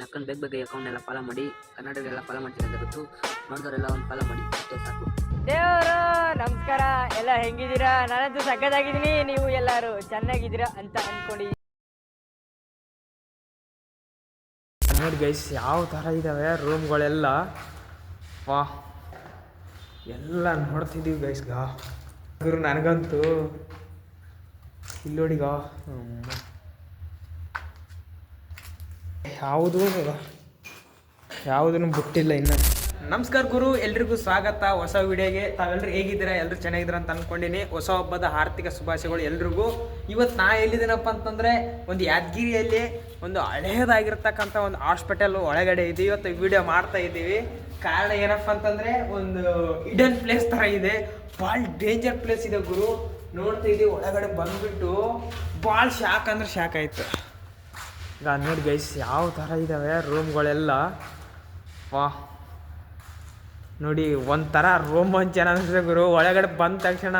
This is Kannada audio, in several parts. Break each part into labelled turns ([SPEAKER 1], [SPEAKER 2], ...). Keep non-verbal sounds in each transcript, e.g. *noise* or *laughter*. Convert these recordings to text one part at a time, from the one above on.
[SPEAKER 1] ನಕ್ಕನ್ ಬೇಗ ಬೇಗ ಅಕೌಂಟ್ ಎಲ್ಲ ಫಾಲೋ ಮಾಡಿ ಕನ್ನಡದೆಲ್ಲ ಫಾಲೋ ಮಾಡ್ತೀನಿ ಅಂತ ಗೊತ್ತು. ನೋಡಿದವರೆಲ್ಲ ಒಂದು ಫಾಲೋ ಮಾಡಿ ಅಷ್ಟೇ ಸಾಕು.
[SPEAKER 2] ದೇವರು ನಮಸ್ಕಾರ. ಎಲ್ಲ ಹೆಂಗಿದ್ದೀರಾ? ನಾನಂತೂ ಸಕ್ಕದಾಗಿದ್ದೀನಿ ನೀವು ಎಲ್ಲರೂ ಚೆನ್ನಾಗಿದ್ದೀರಾ ಅಂತ ಅನ್ಕೊಂಡಿದ್ದೀನಿ
[SPEAKER 3] ನೋಡಿ ಗೈಸ್ ಯಾವ ಥರ ಇದ್ದಾವೆ ರೂಮ್ಗಳೆಲ್ಲ ವಾ. ಎಲ್ಲ ನೋಡ್ತಿದ್ದೀವಿ ಗೈಸ್ಗ ಗುರು ನನಗಂತೂ. ಇಲ್ಲೋಡಿಗ ಯಾವುದು? ಯಾವುದನ್ನು ಬಿಟ್ಟಿಲ್ಲ ಇನ್ನು. ನಮಸ್ಕಾರ ಗುರು, ಎಲ್ರಿಗೂ ಸ್ವಾಗತ. ಹೊಸ ವಿಡಿಯೋಗೆ ತಾವೆಲ್ಲರೂ ಹೇಗಿದ್ದೀರಾ? ಎಲ್ಲರೂ ಚೆನ್ನಾಗಿದ್ದೀರಾ ಅಂತ ಅನ್ಕೊಂಡಿನಿ. ಹೊಸ ಹಬ್ಬದ ಆರ್ಥಿಕ ಶುಭಾಶಯಗಳು ಎಲ್ರಿಗೂ. ಇವತ್ತು ನಾ ಎಲ್ಲಿದ್ದೀನಪ್ಪ ಅಂತಂದರೆ, ಒಂದು ಯಾದಗಿರಿಯಲ್ಲಿ ಒಂದು ಹಳೆಯದಾಗಿರ್ತಕ್ಕಂಥ ಒಂದು ಹಾಸ್ಪಿಟಲ್ ಒಳಗಡೆ ಇದೆ. ಇವತ್ತು ವಿಡಿಯೋ ಮಾಡ್ತಾ ಇದ್ದೀವಿ. ಕಾರಣ ಏನಪ್ಪ ಅಂತಂದರೆ, ಒಂದು ಇಡನ್ ಪ್ಲೇಸ್ ಥರ ಇದೆ. ಭಾಳ ಡೇಂಜರ್ ಪ್ಲೇಸ್ ಇದೆ ಗುರು. ನೋಡ್ತಾ ಇದ್ದೀವಿ ಒಳಗಡೆ ಬಂದುಬಿಟ್ಟು ಭಾಳ ಶಾಕ್ ಅಂದ್ರೆ ಶಾಕ್ ಆಯಿತು. ಈಗ ನೋಡಿ ಗೈಸ್ ಯಾವ ಥರ ಇದ್ದಾವೆ ರೂಮ್ಗಳೆಲ್ಲ ವಾ. ನೋಡಿ, ಒಂಥರ ರೋಮಾಂಚನ ಅನಿಸ್ತದೆ ಗುರು. ಒಳಗಡೆ ಬಂದ ತಕ್ಷಣ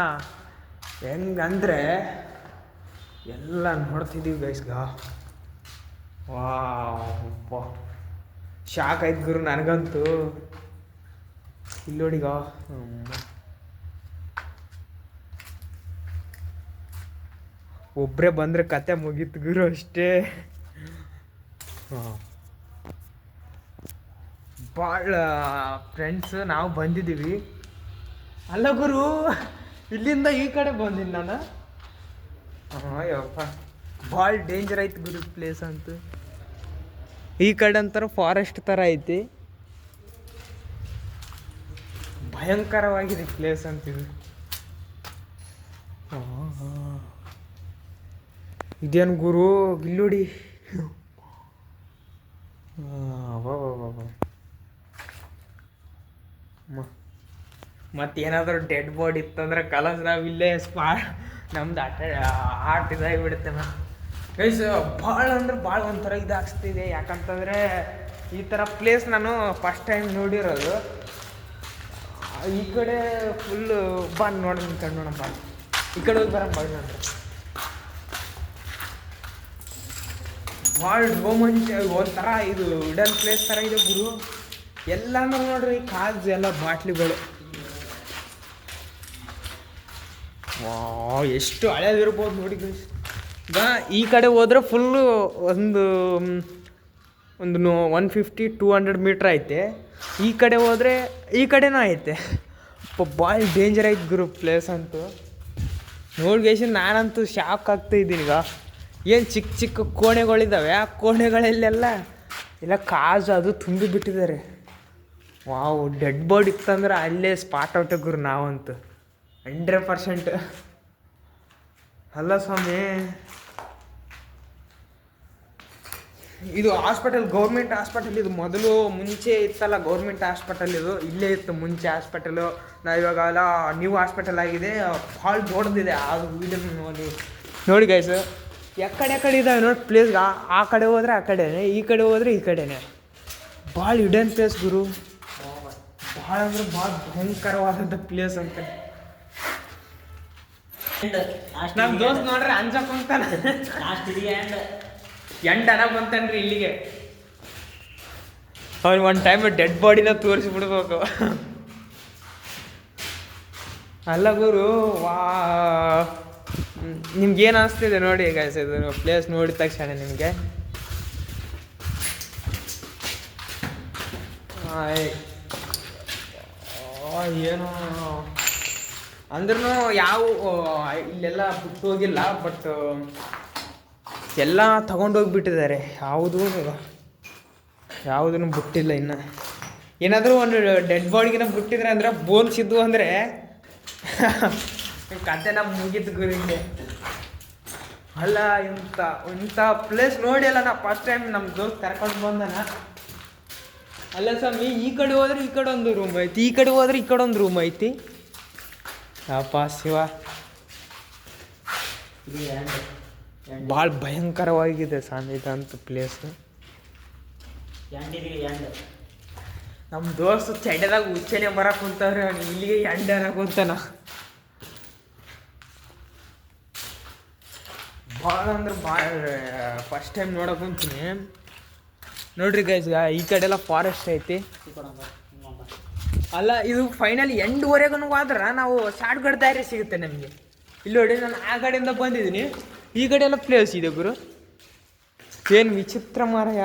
[SPEAKER 3] ಹೆಂಗಂದರೆ ಎಲ್ಲ ನೋಡ್ತಿದ್ದೀವಿ ಗೈಸ್ಗ ವಾ ಶಾಕ್ ಆಯ್ತು ಗುರು ನನಗಂತೂ. ಇಲ್ಲಿ ನೋಡಿಗ ಒಬ್ಬರೇ ಬಂದರೆ ಕತೆ ಮುಗೀತು ಗುರು ಅಷ್ಟೇ. ಭಾಳ ಫ್ರೆಂಡ್ಸ್ ನಾವು ಬಂದಿದ್ದೀವಿ. ಅಲ್ಲ ಗುರು, ಇಲ್ಲಿಂದ ಈ ಕಡೆ ಬಂದಿನಿ ನಾನು. ಹಾಂ, ಯಪ್ಪ. ಭಾಳ ಡೇಂಜರ್ ಐತಿ ಗುರು ಪ್ಲೇಸ್ ಅಂತ. ಈ ಕಡೆ ಅಂತಾರ ಫಾರೆಸ್ಟ್ ಥರ ಐತಿ. ಭಯಂಕರವಾಗಿದೆ ಪ್ಲೇಸ್ ಅಂತಿದು ಇದೇನು ಗುರು ಗಿಲ್ಲುಡಿ ಮತ್ತೇನಾದರೂ ಡೆಡ್ ಬಾಡಿ ಇತ್ತಂದ್ರೆ ಕಲಸ್ ನಾವು ಇಲ್ಲೇ ಸ್ಪಾ ನಮ್ದು ಆಟ ಆಟ ಇದಾಗಿಬಿಡುತ್ತೆ ಮ್ಯಾಮ್ ಗೈಸ್ ಭಾಳ ಅಂದ್ರೆ ಭಾಳ ಒಂಥರ ಇದಾಗ್ಸ್ತಿದೆ. ಯಾಕಂತಂದರೆ ಈ ಥರ ಪ್ಲೇಸ್ ನಾನು ಫಸ್ಟ್ ಟೈಮ್ ನೋಡಿರೋದು. ಈ ಕಡೆ ಫುಲ್ಲು ಬಂದು ನೋಡಿ ನಿಂತ್ಕೊಂಡು ನೋಡೋಣ ಬಾ. ಈ ಕಡೆ ಹೋಗಿ ಬರೋಣ ಬಾಡಿ ನೋಡ್ರಿ ಭಾಳ ರೋಮಾಂಚ ಒಂಥರ ಇದು ಇಡನ್ ಪ್ಲೇಸ್ ಥರ ಇದೆ ಗುರು. ಎಲ್ಲಾನು ನೋಡ್ರಿ, ಕಾಜ್ ಎಲ್ಲ ಬಾಟ್ಲಿಗಳು ವಾ ಎಷ್ಟು ಹಳೇದಿರ್ಬೋದು ನೋಡಿ ಗೈಸ್ ಈಗ ಈ ಕಡೆ ಹೋದ್ರೆ ಫುಲ್ಲು ಒಂದು ಒಂದು no one fifty two hundred metre ಐತೆ. ಈ ಕಡೆ ಹೋದರೆ, ಈ ಕಡೆನೂ ಐತೆ. ಭಾಳ ಡೇಂಜರ್ ಐತೆ ಗುರು ಪ್ಲೇಸ್ ಅಂತೂ. ನೋಡ್ಗೇಸಿ ನಾನಂತೂ ಶಾಕ್ ಆಗ್ತಾಯಿದ್ದೀನಿ ಈಗ. ಏನು ಚಿಕ್ಕ ಚಿಕ್ಕ ಕೋಣೆಗಳಿದ್ದಾವೆ ಆ ಕೋಣೆಗಳಲ್ಲೆಲ್ಲ ಎಲ್ಲ ಕಾಜು ಅದು ತುಂಬಿ ಬಿಟ್ಟಿದ್ದಾರೆ ವಾವ್ ಡೆಡ್ ಬಾಡಿ ಇತ್ತಂದ್ರೆ ಅಲ್ಲೇ ಸ್ಪಾಟ್ ಔಟ್ ಗುರು ನಾವಂತೂ. Hundred percent. ಅಲ್ಲ ಸ್ವಾಮಿ, ಇದು ಹಾಸ್ಪಿಟಲ್, ಗೌರ್ಮೆಂಟ್ ಹಾಸ್ಪಿಟಲ್, ಇದು ಮೊದಲು ಮುಂಚೆ ಇತ್ತಲ್ಲ, ಗೌರ್ಮೆಂಟ್ ಹಾಸ್ಪಿಟಲ್ ಇದು. ಇಲ್ಲೇ ಇತ್ತು ಮುಂಚೆ ಹಾಸ್ಪಿಟಲು. ನಾವು ಇವಾಗೆಲ್ಲ ನ್ಯೂ ಹಾಸ್ಪಿಟಲ್ ಆಗಿದೆ. ಭಾಳ ದೊಡ್ಡದಿದೆ. ಅದು ವೀಡಿಯೋ ನೋಡಿ. ನೋಡಿ ಗೈಸ್ ಎಕ್ಕಡೆ ಕಡೆ ಇದ್ದಾವೆ ನೋಡಿ ಪ್ಲೇಸ್ ಆ ಕಡೆ ಹೋದ್ರೆ ಆ ಕಡೆನೇ, ಈ ಕಡೆ ಹೋದ್ರೆ ಈ ಕಡೆನೇ. ಭಾಳ ಹಿಡನ್ ಪ್ಲೇಸ್ ಗುರು. ಭಾಳ ಅಂದ್ರೆ ಭಾಳ ಭಯಂಕರವಾದಂಥ ಪ್ಲೇಸ್ ಅಂತ. ನಮ್ಮ ದೋಸ್ತ್ ನೋಡ್ರಿ ಅಂಜಕ್ ಕುಂತಾನ ಎಂಟು ಅನ ಬಂತನ್ರಿ ಇಲ್ಲಿಗೆ. ಅವ್ನು ಒಂದು ಟೈಮ್ ಡೆಡ್ ಬಾಡಿನ ತೋರಿಸ್ಬಿಡ್ಬೇಕು. ಅಲ್ಲ ಗುರು ವಾ. ನಿಮ್ಗೆ ಏನು ಅನಿಸ್ತಿದೆ ನೋಡಿ ಗೈಸ್ ಇದು ಪ್ಲೇಸ್ ನೋಡಿದ ತಕ್ಷಣ ನಿಮಗೆ? ಏನು. ಅಂದ್ರೂ ಯಾವ ಇಲ್ಲೆಲ್ಲ ಬಿಟ್ಟು ಹೋಗಿಲ್ಲ, ಬಟ್ ಎಲ್ಲ ತಗೊಂಡೋಗ್ಬಿಟ್ಟಿದ್ದಾರೆ ಯಾವುದೂ ಯಾವುದನ್ನು ಬಿಟ್ಟಿಲ್ಲ ಇನ್ನು. ಏನಾದರೂ ಒಂದು ಡೆಡ್ ಬಾಡಿಗಿನ ಬಿಟ್ಟಿದ್ರೆ ಅಂದ್ರೆ ಬೋನ್ಸ್ ಇದ್ವು ಅಂದರೆ *laughs* ಕತೆನ ಮುಗಿತು ಗುರಿಗೆ ಅಲ್ಲ, ಇಂಥ ಇಂಥ ಪ್ಲೇಸ್ ನೋಡಿ ಅಲ್ಲ ನಾ ಫಸ್ಟ್ ಟೈಮ್ ನಮ್ಮ ದೋಸ್ತ್ ಕರ್ಕೊಂಡು ಬಂದನ. ಅಲ್ಲ ಸ್ವಾಮಿ, ಈ ಕಡೆ ಹೋದ್ರೆ ಈ ಕಡೆ ಒಂದು ರೂಮ್ ಐತಿ, ಈ ಕಡೆ ಹೋದ್ರೆ ಈ ಕಡೆ ಒಂದು ರೂಮ್ ಐತಿ. ಅಪ್ಪ ಶಿವ. ಭಾಳ ಭಯಂಕರವಾಗಿದೆ ಸ್ವಾಮಿ ಇದಂತ ಪ್ಲೇಸ್ ನಮ್ಮ ದೋಸ್ತ ಚಡ್ಡದಾಗ ಉಚ್ಚನೆ ಬರಕ್ ಕುಂತವ್ರೆ ಇಲ್ಲಿಗೆ ಎಂಡ ಕುಂತಾನ ಭಾಳ ಅಂದ್ರೆ ಭಾಳ ಫಸ್ಟ್ ಟೈಮ್ ನೋಡಕ್ ಕುಂತೀನಿ ನೋಡ್ರಿ ಗೈಸ್ ಈ ಕಡೆ ಎಲ್ಲ ಫಾರೆಸ್ಟ್ ಐತಿ ಅಲ್ಲ, ಇದು ಫೈನಲ್ ಎಂಡ್ವರೆಗೂ ಆದ್ರೆ ನಾವು ಶಾರ್ಟ್ ಗಡ್ ದಾರಿ ಸಿಗುತ್ತೆ ನಮಗೆ. ಇಲ್ಲಿ ನೋಡಿ, ನಾನು ಆ ಕಡೆಯಿಂದ ಬಂದಿದ್ದೀನಿ. ಈ ಕಡೆ ಎಲ್ಲ ಪ್ಲೇಸ್ ಇದೆ ಗುರು. ಏನು ವಿಚಿತ್ರ ಮಾರಾಯ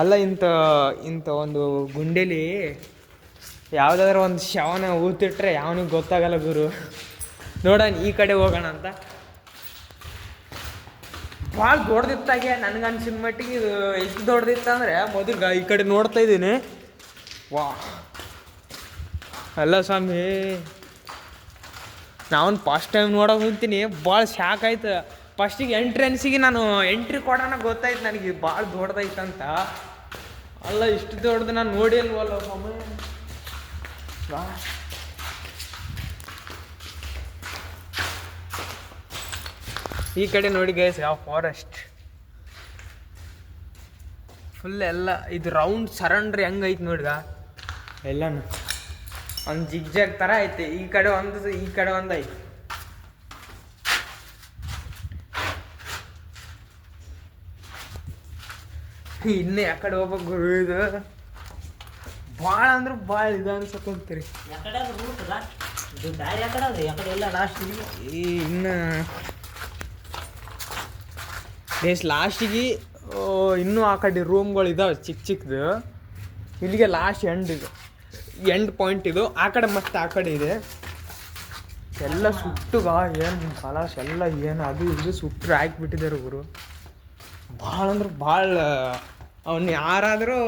[SPEAKER 3] ಅಲ್ಲ, ಇಂಥ ಇಂಥ ಒಂದು ಗುಂಡೆಲಿ ಯಾವುದಾದ್ರೂ ಒಂದು ಶವನ ಊತಿಟ್ರೆ ಯಾವನಿಗೆ ಗೊತ್ತಾಗಲ್ಲ ಗುರು. ನೋಡೋಣ, ಈ ಕಡೆ ಹೋಗೋಣ ಅಂತ. ಭಾಳ ದೊಡ್ಡದಿತ್ತಾಗೆ ನನಗೆ ಅನ್ಸಿದ ಮಟ್ಟಿಗೆ ಇದು ಎಷ್ಟು ದೊಡ್ಡದಿತ್ತಂದ್ರೆ ಮೊದಲು ಈ ಕಡೆ ನೋಡ್ತಾ ಇದ್ದೀನಿ. ವಾ ಅಲ್ಲ ಸ್ವಾಮಿ, ನಾನು ಫಸ್ಟ್ ಟೈಮ್ ನೋಡೋಕೆ ಹೋಗ್ತೀನಿ ಭಾಳ ಶಾಕ್ ಆಯ್ತು. ಫಸ್ಟಿಗೆ ಎಂಟ್ರೆನ್ಸಿಗೆ ನಾನು ಎಂಟ್ರಿ ಕೊಡೋಣ ಗೊತ್ತಾಯ್ತು ನನಗೆ ಭಾಳ ದೊಡ್ಡದಾಯ್ತಂತ. ಅಲ್ಲ, ಇಷ್ಟು ದೊಡ್ಡದು ನಾನು ನೋಡಿ ಅಲ್ವಲ್ಲ ಸ್ವಾಮಿ. ಈ ಕಡೆ ನೋಡಿ ಗೈಸ್ ಯಾವ ಫಾರೆಸ್ಟ್ ಫುಲ್ ಎಲ್ಲ, ಇದು ರೌಂಡ್ ಸರೌಂಡ್ರಿ ಹೆಂಗೈತೆ ನೋಡ್ಗ. ಎಲ್ಲಾನು. ಒಂದು ಜಿಗ್ಜಾಗ್ ಥರ ಐತೆ. ಈ ಕಡೆ ಒಂದು ಈ ಕಡೆ ಒಂದು ಐತೆ. ಇನ್ನೇ ಆ ಕಡೆ ಹೋಗ್ಬೇಕು ಗುರು ಇದು. ಭಾಳ ಅಂದ್ರೆ ಭಾಳ ಇದು
[SPEAKER 4] ಇದೆಯಾ
[SPEAKER 3] ಈ ಇನ್ನು ಬೇಸ್ ಲಾಸ್ಟಿಗೆ ಇನ್ನೂ ಆ ಕಡೆ ರೂಮ್ಗಳು ಇದಾವೆ ಚಿಕ್ಕ ಚಿಕ್ಕದು ಇಲ್ಲಿಗೆ ಲಾಸ್ಟ್ ಎಂಡ್ ಇದು. ಎಂಡ್ ಪಾಯಿಂಟ್ ಇದು. ಆ ಕಡೆ ಮತ್ತೆ ಆ ಕಡೆ ಇದೆ. ಎಲ್ಲ ಸುಟ್ಟುಗ, ಏನು ಕಲಾಶ್ ಎಲ್ಲ ಏನು ಅದು ಇದು ಸುಟ್ಟರು ಹಾಕ್ಬಿಟ್ಟಿದ್ದಾರೆ ಗುರು. ಭಾಳ ಅಂದ್ರೆ ಭಾಳ, ಅವ್ನು ಯಾರಾದರೂ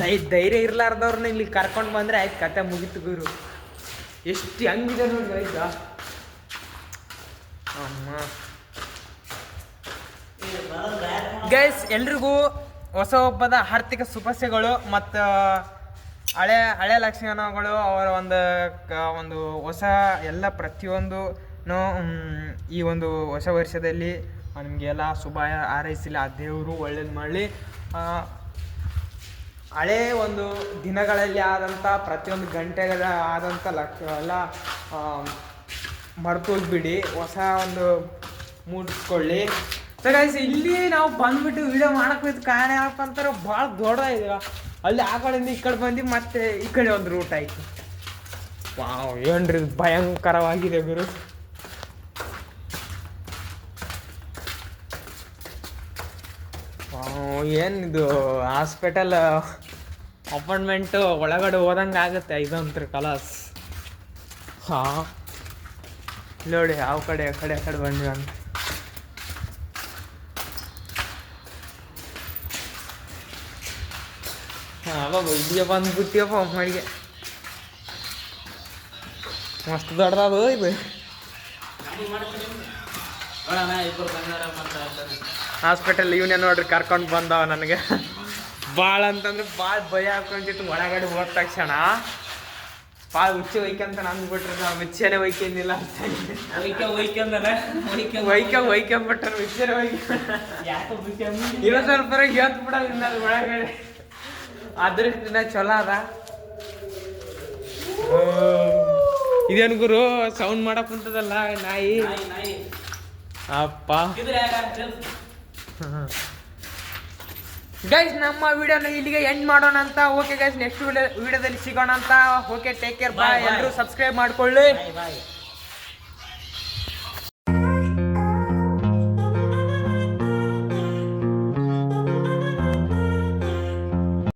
[SPEAKER 3] ದೈ ಧೈರ್ಯ ಇರ್ಲಾರ್ದವ್ರನ್ನ ಇಲ್ಲಿ ಕರ್ಕೊಂಡು ಬಂದರೆ ಆಯ್ತು, ಕತೆ ಮುಗೀತು ಗುರು. ಎಷ್ಟು ಹೆಂಗಿದೆ ನೋಡಿ ಆಯ್ತಾ ಅಮ್ಮ. ಗೈಸ್ ಎಲ್ರಿಗೂ ಹೊಸ ಹಬ್ಬದ ಆರ್ಥಿಕ ಶುಭಾಶಯಗಳು. ಮತ್ತು ಹಳೆ ಹಳೆ ಲಕ್ಷಣಗಳು, ಅವರ ಒಂದು ಒಂದು ಹೊಸ ಎಲ್ಲ ಪ್ರತಿಯೊಂದು ಈ ಒಂದು ಹೊಸ ವರ್ಷದಲ್ಲಿ ನಿಮಗೆಲ್ಲ ಶುಭ ಹಾರೈಸಿಲ್ಲ. ಆ ದೇವರು ಒಳ್ಳೇದು ಮಾಡಲಿ. ಹಳೆ ಒಂದು ದಿನಗಳಲ್ಲಿ ಆದಂಥ ಪ್ರತಿಯೊಂದು ಗಂಟೆಗಳ ಆದಂಥ ಲಕ್ಷ ಎಲ್ಲ ಮರ್ತೋಗ್ಬಿಡಿ. ಹೊಸ ಒಂದು ಮೂಡಿಸ್ಕೊಳ್ಳಿ ಸೊ ಗೈಸ್ ಇಲ್ಲಿ ನಾವು ಬಂದ್ಬಿಟ್ಟು ವಿಡಿಯೋ ಮಾಡೋಕೆ ಹೋಯ್ತು ಕಾರಣ ಏನಪ್ಪ ಭಾಳ ದೊಡ್ಡ ದೊಡ್ಡದಾಗಿದೆ. ಅಲ್ಲಿ ಆ ಕಡೆಯಿಂದ ಈ ಕಡೆ ಬಂದು ಮತ್ತೆ ಈ ಕಡೆ ಒಂದು ರೂಟ್ ಆಯಿತು. ವಾವ್, ಏನ್ರಿ ಭಯಂಕರವಾಗಿದೆ ಗುರು. ಏನಿದು ಹಾಸ್ಪಿಟಲ್ ಅಪಾಯಿಂಟ್ಮೆಂಟು ಒಳಗಡೆ ಹೋದಂಗೆ ಆಗುತ್ತೆ ಇದಂತ್ರಿ ಕಲಾಸ್ ಹಾಂ. ನೋಡಿ ಯಾವ ಕಡೆ, ಆ ಕಡೆ ಆ ಕಡೆ ಬಂದ್ವಿ ಅಂತ. ಬಾಬಾ ಇಲ್ಲಿಗೆ ಬಂದ್ಬಿಟ್ಟಿಯಪ್ಪ ಮಳಿಗೆ ಮಸ್ತ್ ದೊಡ್ಡದಾದ ಇದು ಹಾಸ್ಪಿಟಲ್ ಇವನೇ ನೋಡ್ರಿ ಕರ್ಕೊಂಡು ಬಂದವ ನನಗೆ. ಭಾಳ ಅಂತಂದ್ರೆ ಭಾಳ ಭಯ ಹಾಕೊಂಡಿತ್ತು ಒಳಗಡೆ ಹೋದ ತಕ್ಷಣ. ಭಾಳ ಹುಚ್ಚಿ ಒಯ್ಕಂತ ಅಂದ್ಬಿಟ್ರೆ ನಾವು ಹುಚ್ಚೇನೆ ಒಯ್ಕೊಂಡಿಲ್ಲ ಅಂತ.
[SPEAKER 4] ಒಯ್ಕೆ
[SPEAKER 3] ಒಯ್ಕೊಂಬಿಟ್ರೆ ಹುಚ್ಚೇನೆ ಒಯ್ಕ ಇನ್ನೂ ಸ್ವಲ್ಪ ಹೇಳ್ತು ಅದು ಒಳಗಡೆ. ಅದೃಷ್ಟಿನ ಚಲೋ ಅದ. ಇದೇನು ಗುರು? ಸೌಂಡ್ ಮಾಡಕ್ ಕುಂತದಲ್ಲ ನಾಯಿ? ಅಪ್ಪ. ಗೈಸ್ ನಮ್ಮ ವಿಡಿಯೋನ ಇಲ್ಲಿಗೆ ಎಂಡ್ ಮಾಡೋಣ ಅಂತ. ಓಕೆ ಗೈಸ್ ನೆಕ್ಸ್ಟ್ ವಿಡಿಯೋ ವಿಡಿಯೋದಲ್ಲಿ ಸಿಗೋಣ ಅಂತ. ಓಕೆ ಟೇಕ್ ಕೇರ್ ಬಾಯ್ ಎಲ್ಲರೂ ಸಬ್ಸ್ಕ್ರೈಬ್ ಮಾಡ್ಕೊಳ್ಳಿ.